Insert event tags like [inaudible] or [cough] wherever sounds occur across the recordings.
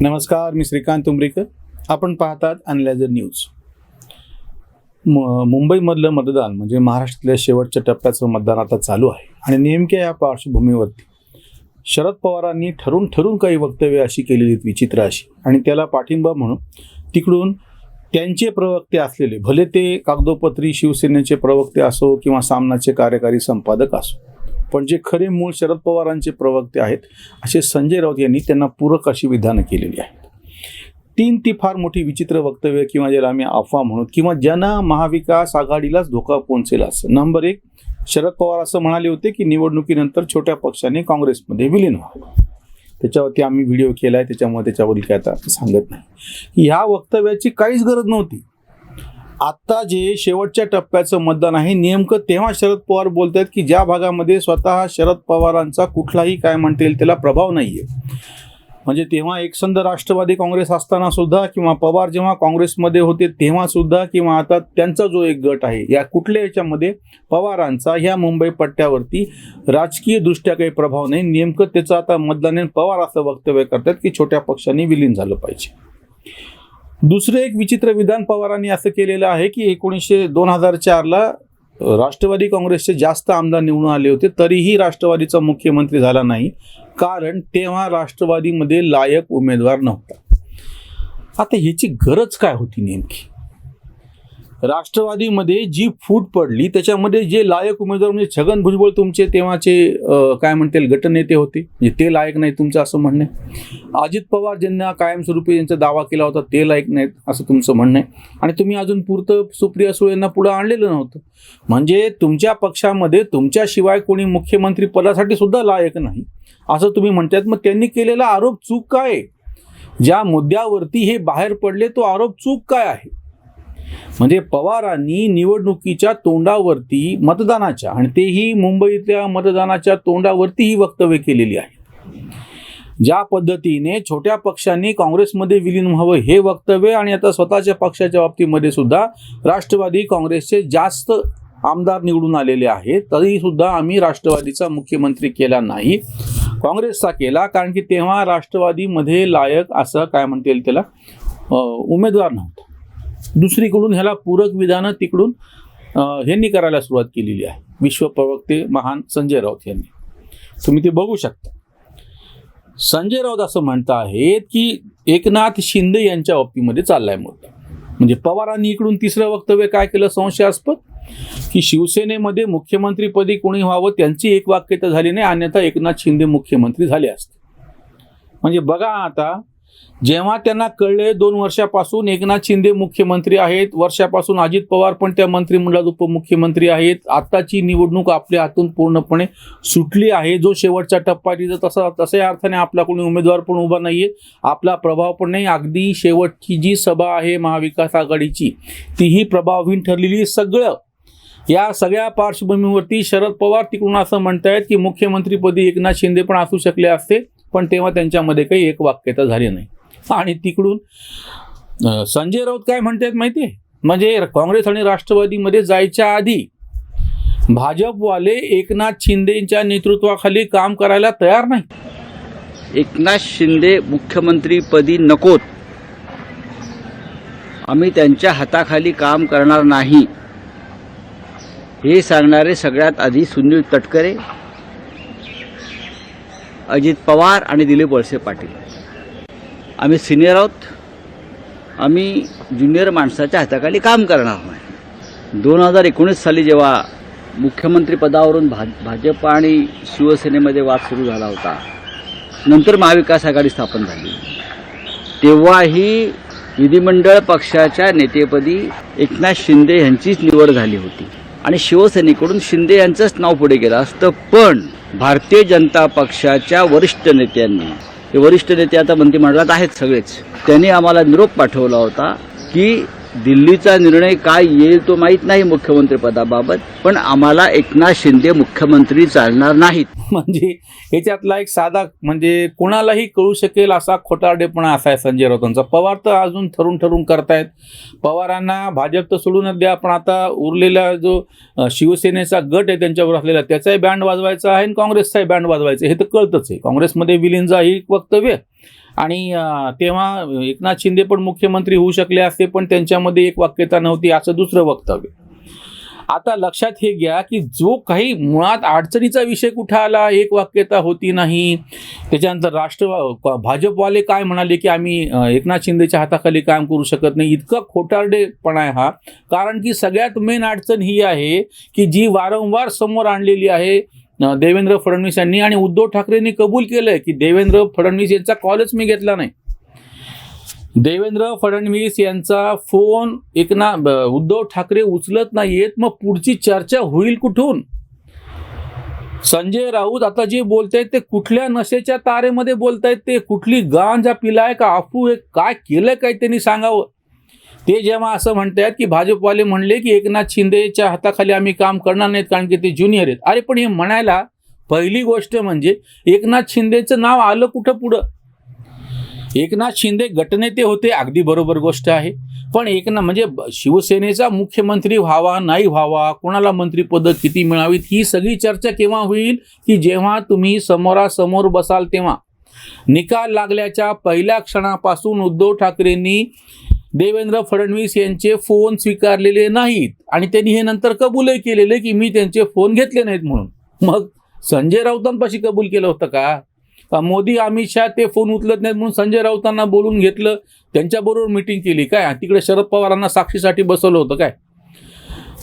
नमस्कार मी श्रीकांत उमरीकर आपण पाहतात अनलायझर न्यूज. म मुंबईमधलं मतदान म्हणजे महाराष्ट्रातल्या शेवटच्या टप्प्याचं मतदान आता चालू आहे. आणि नेमक्या या पार्श्वभूमीवरती शरद पवारांनी ठरून ठरून काही वक्तव्य अशी केलेली आहेत विचित्र अशी. आणि त्याला पाठिंबा म्हणून तिकडून त्यांचे प्रवक्ते असलेले भले ते कागदोपत्री शिवसेनेचे प्रवक्ते असो किंवा सामनाचे कार्यकारी संपादक असो पण जे खरे मूळ शरद पवारांचे प्रवक्ते आहेत असे संजय राऊत यांनी त्यांना पूरक अशी विधानं केलेली आहेत. तीन ती फार मोठी विचित्र वक्तव्य किंवा ज्याला आम्ही अफवा म्हणू किंवा ज्यांना महाविकास आघाडीलाच धोका पोहोचेल असं नंबर एक शरद पवार असं म्हणाले होते की निवडणुकीनंतर छोट्या पक्षाने काँग्रेसमध्ये विलीन व्हावं. त्याच्यावरती आम्ही व्हिडिओ केला आहे त्याच्यामुळे त्याच्यावरील काय आता सांगत नाही. ह्या वक्तव्याची काहीच गरज नव्हती. आत्ता जे शेवटच्या टप्प्याचं मतदान आहे नेमकं तेव्हा शरद पवार बोलत आहेत की ज्या भागामध्ये स्वतः शरद पवारांचा कुठलाही काय म्हणता येईल त्याला प्रभाव नाही आहे म्हणजे तेव्हा एकसंध राष्ट्रवादी काँग्रेस असताना सुद्धा किंवा पवार जेव्हा काँग्रेसमध्ये होते तेव्हा सुद्धा किंवा आता त्यांचा जो एक गट आहे या कुठल्या याच्यामध्ये पवारांचा ह्या मुंबई पट्ट्यावरती राजकीय दृष्ट्या काही प्रभाव नाही. नेमकं त्याचं आता मतदान पवार असं वक्तव्य करतात की छोट्या पक्षांनी विलीन झालं पाहिजे. दुसरं एक विचित्र विधान पवारांनी असं केलेलं आहे की एकोणीसशे दोन हजार चारला राष्ट्रवादी काँग्रेसचे जास्त आमदार निवडून आले होते तरीही राष्ट्रवादीचा मुख्यमंत्री झाला नाही. कारण तेव्हा राष्ट्रवादीमध्ये लायक उमेदवार नव्हता. आता ह्याची गरज काय होती नेमकी? राष्ट्रवादीमध्ये जी फूट पडली त्याच्यामध्ये जे लायक उमेदवार म्हणजे छगन भुजबळ तुमचे तेव्हाचे काय म्हणतील गटनेते होते. म्हणजे ते लायक नाही तुमचं असं म्हणणं आहे. अजित पवार ज्यांना कायमस्वरूपी यांचा दावा केला होता ते लायक नाहीत असं तुमचं म्हणणं आहे. आणि तुम्ही अजून पुरतं सुप्रिया सुळे यांना पुढं आणलेलं नव्हतं. म्हणजे तुमच्या पक्षामध्ये तुमच्याशिवाय कोणी मुख्यमंत्री पदासाठी सुद्धा लायक नाही असं तुम्ही म्हणतात मग त्यांनी केलेला आरोप चूक काय ज्या मुद्द्यावरती हे बाहेर पडले तो आरोप चूक काय आहे? म्हणजे पवारांनी निवडणुकीच्या तोंडावरती मतदानाच्या आणि तेही मुंबईतल्या मतदानाच्या तोंडावरती ही वक्तव्य केलेली आहे. ज्या पद्धतीने छोट्या पक्षांनी काँग्रेसमध्ये विलीन व्हावं हे वक्तव्य आणि आता स्वतःच्या पक्षाच्या बाबतीमध्ये सुद्धा राष्ट्रवादी काँग्रेसचे जास्त आमदार निवडून आलेले आहेत तरी सुद्धा आम्ही राष्ट्रवादीचा मुख्यमंत्री केला नाही. काँग्रेसचा केला कारण की तेव्हा राष्ट्रवादीमध्ये लायक असं काय म्हणता येईल त्याला? उमेदवार नव्हता. दुसरीकडून ह्याला पूरक विधानं तिकडून ह्यांनी करायला सुरुवात केलेली आहे. विश्व प्रवक्ते महान संजय राऊत यांनी. तुम्ही ते बघू शकता. संजय राऊत असं म्हणत आहेत की एकनाथ शिंदे यांच्या बाबतीमध्ये चाललाय मुद्दा. म्हणजे पवारांनी इकडून तिसरं वक्तव्य काय केलं संशयास्पद? की शिवसेनेमध्ये मुख्यमंत्रीपदी कोणी व्हावं त्यांची एक वाक्यता झाली नाही अन्यथा एकनाथ शिंदे मुख्यमंत्री झाले असते. म्हणजे बघा आता जेव्हा त्यांना कळले दोन वर्षापासून एकनाथ शिंदे मुख्यमंत्री आहेत. वर्षापासून अजित पवार पण त्या मंत्रिमंडळात उपमुख्यमंत्री आहेत. आत्ताची निवडणूक आपल्या हातून पूर्णपणे सुटली आहे. जो शेवटचा टप्पा तिचा तिथं तसा तसा अर्थाने आपला कोणी उमेदवार पण उभा नाहीये. आपला प्रभाव पण नाही. अगदी शेवटची जी सभा आहे महाविकास आघाडीची तीही प्रभावहीन ठरलेली सगळं. या सगळ्या पार्श्वभूमीवरती शरद पवार तिकडून असं म्हणतायत की मुख्यमंत्रीपदी एकनाथ शिंदे पण असू शकले असते. पण तेव्हा त्यांच्यामध्ये काही एक वाक्यता झाली नाही. आणि तिकडून संजय राऊत काय म्हणतात माहिती आहे? म्हणजे काँग्रेस आणि राष्ट्रवादीमध्ये जायच्या आधी भाजपवाले एकनाथ शिंदेच्या नेतृत्वाखाली काम करायला तयार नाही. एकनाथ शिंदे मुख्यमंत्रीपदी नकोत. आम्ही त्यांच्या हाताखाली काम करणार नाही. हे सांगणारे सगळ्यात आधी सुनील तटकरे अजित पवार आणि दिलीप वळसे पाटील. आम्ही सिनियर आहोत. आम्ही ज्युनियर माणसाच्या हाताखाली काम करणार नाही. दोन हजार एकोणीस साली जेव्हा मुख्यमंत्रीपदावरून भा भाजप आणि शिवसेनेमध्ये वाद सुरू झाला होता नंतर महाविकास आघाडी स्थापन झाली. तेव्हाही विधिमंडळ पक्षाच्या नेतेपदी एकनाथ शिंदे यांचीच निवड झाली होती. आणि शिवसेनेकडून शिंदे यांचंच नाव पुढे गेलं असतं. पण भारतीय जनता पक्षाच्या वरिष्ठ नेत्यांनी हे वरिष्ठ नेते आता मंत्रिमंडळात आहेत सगळेच त्यांनी आम्हाला निरोप पाठवला होता की दिल्लीचा निर्णय काय येईल तो माहीत नाही मुख्यमंत्रीपदाबाबत पण आम्हाला एकनाथ शिंदे मुख्यमंत्री चालणार नाहीत. म्हणजे याच्यातला एक साधा म्हणजे कोणालाही कळू शकेल असा खोटारडेपणा असा आहे संजय राऊतांचा. पवार तर अजून ठरून ठरून करतायत. पवारांना भाजप तर सोडूनच द्या पण आता उरलेला जो शिवसेनेचा गट आहे त्यांच्यावर असलेला त्याचाही बँड वाजवायचा आहे आणि काँग्रेसचाही बँड वाजवायचा हे तर कळतंच आहे. काँग्रेसमध्ये विलीनचा ही वक्तव्य आणि तेव्हा एकनाथ शिंदे पण मुख्यमंत्री होऊ शकले असते पण त्यांच्यामध्ये एक वाक्यता नव्हती असं दुसरं वक्तव्य. आता लक्षात हे घ्या की जो काही मुळात अडचणीचा विषय कुठं आला एक वाक्यता होती नाही. त्याच्यानंतर राष्ट्र भाजपवाले काय म्हणाले की आम्ही एकनाथ शिंदेच्या हाताखाली काम करू शकत नाही इतका खोटारडेपणा आहे हा. कारण की सगळ्यात मेन अडचण ही आहे की जी वारंवार समोर आणलेली आहे देवेंद्र फडणवीस यांनी आणि उद्धव ठाकरेंनी कबूल केलंय की देवेंद्र फडणवीस यांचा कॉलच मी घेतला नाही. देवेंद्र फडणवीस यांचा फोन एकना ना उद्धव ठाकरे उचलत नाहीयेत मग पुढची चर्चा होईल कुठून? संजय राऊत आता जे बोलतायत ते कुठल्या नशेच्या तारेमध्ये बोलतायत? ते कुठली गांजा पिलाय का? अफू हे काय केलंय काय त्यांनी सांगावं? ते जेव्हा असं म्हणतायत की भाजपवाले म्हणले की एकनाथ शिंदेच्या हाताखाली आम्ही काम करणार नाहीत कारण की ते ज्युनियर आहेत. अरे पण हे म्हणायला पहिली गोष्ट म्हणजे एकनाथ शिंदेचं नाव आलं कुठं पुढं? एकनाथ शिंदे गटनेते होते अगदी बरोबर गोष्ट आहे. पण एकनाथ म्हणजे शिवसेनेचा मुख्यमंत्री व्हावा नाही व्हावा कोणाला मंत्रीपद किती मिळावीत ही सगळी चर्चा केव्हा होईल? की जेव्हा तुम्ही समोरासमोर बसाल तेव्हा. निकाल लागल्याच्या पहिल्या क्षणापासून उद्धव ठाकरेंनी देवेंद्र फडणवीस यांचे फोन स्वीकारलेले नाहीत आणि त्यांनी हे नंतर कबूलही केलेले की मी त्यांचे फोन घेतले नाहीत म्हणून. मग संजय राऊतांपाशी कबूल केलं होतं का? का मोदी अमित शहा ते फोन उचलत नाहीत म्हणून संजय राऊतांना बोलून घेतलं? त्यांच्याबरोबर मिटिंग केली काय? तिकडे शरद पवारांना साक्षीसाठी बसवलं होतं काय?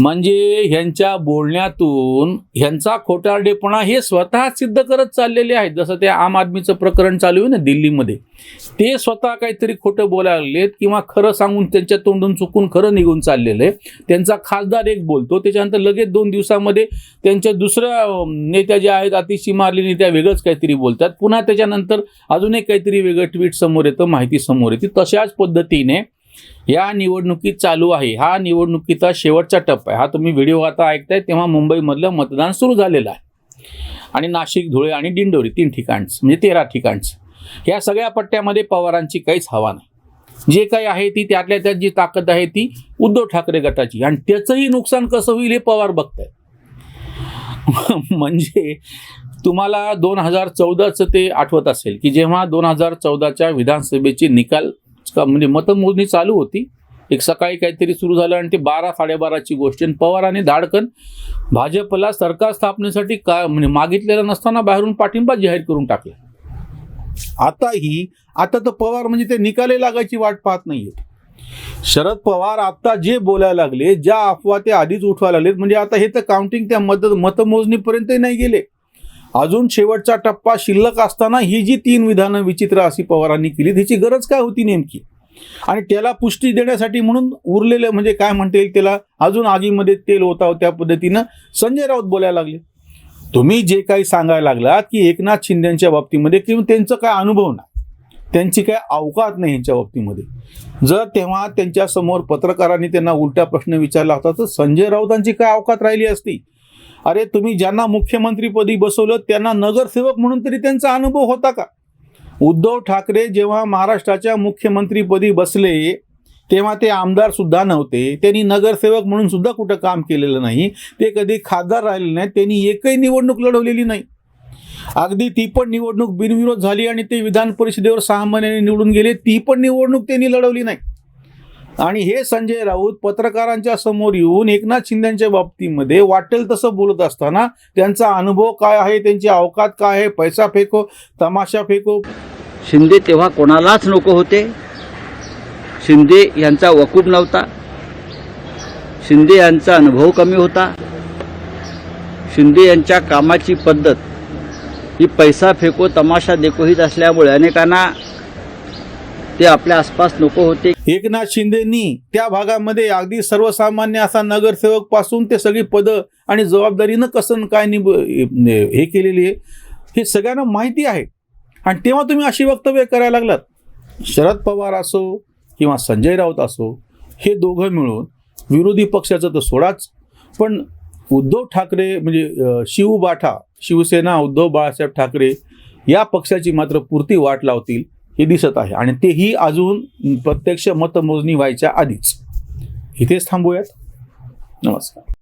म्हणजे ह्यांच्या बोलण्यातून ह्यांचा खोटारडेपणा हे स्वतः सिद्ध करत चाललेले आहेत. जसं ते आम आदमीचं प्रकरण चालू आहे ना दिल्लीमध्ये. ते स्वतः काहीतरी खोटं बोलायला लागलेत किंवा खरं सांगून त्यांच्या तोंडून चुकून खरं निघून चाललेलं आहे. त्यांचा खासदार एक बोलतो. त्याच्यानंतर लगेच दोन दिवसामध्ये त्यांच्या दुसऱ्या नेत्या ज्या आहेत अतिशी मारली त्या वेगळंच काहीतरी बोलतात. पुन्हा त्याच्यानंतर अजून एक काहीतरी वेगळं ट्विट समोर येतं माहिती समोर येते. तशाच पद्धतीने या निवडणुकीत चालू आहे. हा निवडणुकीचा शेवटचा टप्पा आहे. हा तुम्ही व्हिडिओ आता ऐकताय तेव्हा मुंबईमधलं मतदान सुरू झालेलं आहे. आणि नाशिक धुळे आणि दिंडोरी तीन ठिकाणचं म्हणजे तेरा ठिकाणचं. या सगळ्या पट्ट्यामध्ये पवारांची काहीच हवा नाही. जे काही आहे ती त्यातल्या त्यात जी ताकद आहे ती उद्धव ठाकरे गटाची. आणि त्याचंही नुकसान कसं होईल हे पवार बघताय [laughs] म्हणजे तुम्हाला दोन हजार चौदाचं ते आठवत असेल की जेव्हा दोन हजार चौदाच्या विधानसभेचे निकाल म्हणजे मतमोजणी चालू होती. एक सकाळी काहीतरी सुरू झालं आणि ते बारा साडेबाराची गोष्ट आणि पवारांनी धाडकन भाजपला सरकार स्थापनेसाठी का म्हणजे मागितलेलं नसताना बाहेरून पाठिंबा जाहीर करून टाकला. आताही आता तर पवार म्हणजे ते निकाले लागायची वाट पाहत नाहीये. शरद पवार आता जे बोलायला लागले ज्या अफवा ते आधीच उठवायला लागलेत. म्हणजे आता हे तर काउंटिंग त्या मत मतमोजणीपर्यंतही नाही गेले. अजून शेवटचा टप्पा शिल्लक असताना ही जी तीन विधानं विचित्र अशी पवारांनी केली त्याची गरज काय होती नेमकी? आणि त्याला पुष्टी देण्यासाठी म्हणून उरलेलं म्हणजे काय म्हणता येईल त्याला? अजून आगीमध्ये तेल होता त्या पद्धतीनं संजय राऊत बोलायला लागले. तुम्ही जे काही सांगायला लागलात की एकनाथ शिंदेच्या बाबतीमध्ये किंवा त्यांचं काय अनुभव नाही त्यांची काय अवकात नाही यांच्या बाबतीमध्ये. जर तेव्हा त्यांच्यासमोर पत्रकारांनी त्यांना उलटा प्रश्न विचारला होता तर संजय राऊतांची काय अवकात राहिली असती? अरे तुम्ही ज्यांना मुख्यमंत्रीपदी बसवलं त्यांना नगरसेवक म्हणून तरी त्यांचा अनुभव होता का? उद्धव ठाकरे जेव्हा महाराष्ट्राच्या मुख्यमंत्रीपदी बसले तेव्हा ते आमदार सुद्धा नव्हते. त्यांनी नगरसेवक म्हणून सुद्धा कुठं काम केलेलं नाही. ते कधी खासदार राहिले नाहीत. त्यांनी एकही निवडणूक लढवलेली नाही. अगदी ती पण निवडणूक बिनविरोध झाली आणि ते विधान परिषदेवर सहा महिन्याने निवडून गेले. ती पण निवडणूक त्यांनी लढवली नाही. आणि हे संजय राऊत पत्रकारांच्या समोर येऊन एकनाथ शिंदेच्या बाबतीमध्ये वाटेल तसं बोलत असताना त्यांचा अनुभव काय आहे त्यांची अवकात काय आहे पैसा फेको तमाशा फेको? शिंदे तेव्हा कोणालाच नको होते. शिंदे यांचा वकूब नव्हता. शिंदे यांचा अनुभव कमी होता. शिंदे यांच्या कामाची पद्धत ही पैसा फेको तमाशा देखोहीत असल्यामुळे अनेकांना ते आपल्या आसपास नको होते. एकनाथ शिंदेनी त्या भागामध्ये अगदी सर्वसामान्य असा नगरसेवकपासून ते सगळी पदं आणि जबाबदारीनं कसं काय निब हे केलेली आहे हे सगळ्यांना माहिती आहे. आणि तेव्हा तुम्ही अशी वक्तव्य करायला लागलात. शरद पवार असो किंवा संजय राऊत असो हे दोघं मिळून विरोधी पक्षाचं तर सोडाच. पण उद्धव ठाकरे म्हणजे शिवबाठा शिवसेना उद्धव बाळासाहेब ठाकरे या पक्षाची मात्र पुरती वाट लावतील. हे दिसत आहे. आणि तेही अजून प्रत्यक्ष मतमोजणी व्हायच्या आधीच. इथेच थांबूयात. नमस्कार.